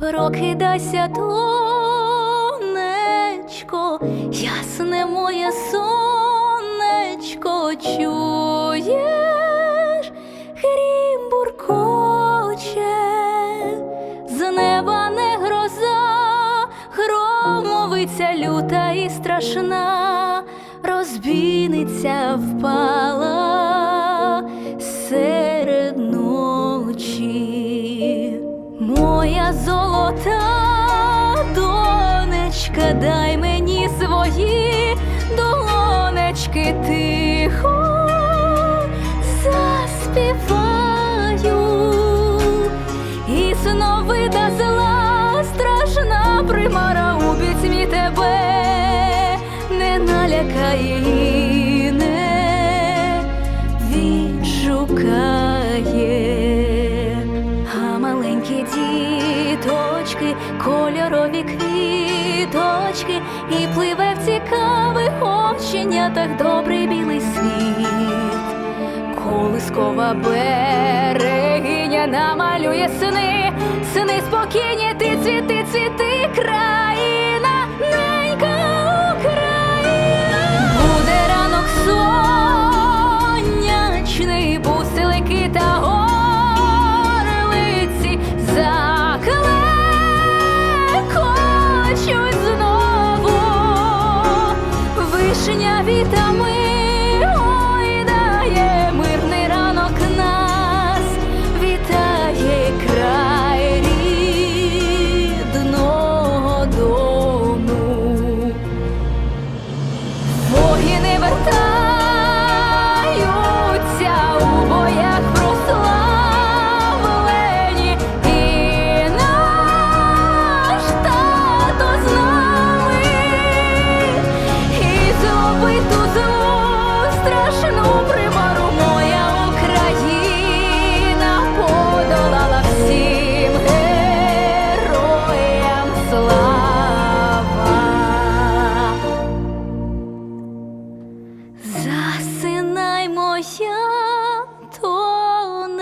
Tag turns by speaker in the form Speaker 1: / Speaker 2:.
Speaker 1: Прокидайся, донечко, ясне моє сонечко, чуєш, грім буркоче, з неба не гроза, громовиця люта і страшна, розбійниця впала серед ночі. Золота донечка, дай мені свої долонечки тихо заспіваю. І сновида зла страшна примара у пітьмі тебе не налякає і не відшукає. А маленькі діточки, кольорові квіточки, і пливе в цікавих оченятах добрий білий світ. Колискова берегиня намалює сни, сни спокійні, ти цвіти, цвіти, країна, вишня моя тонечко.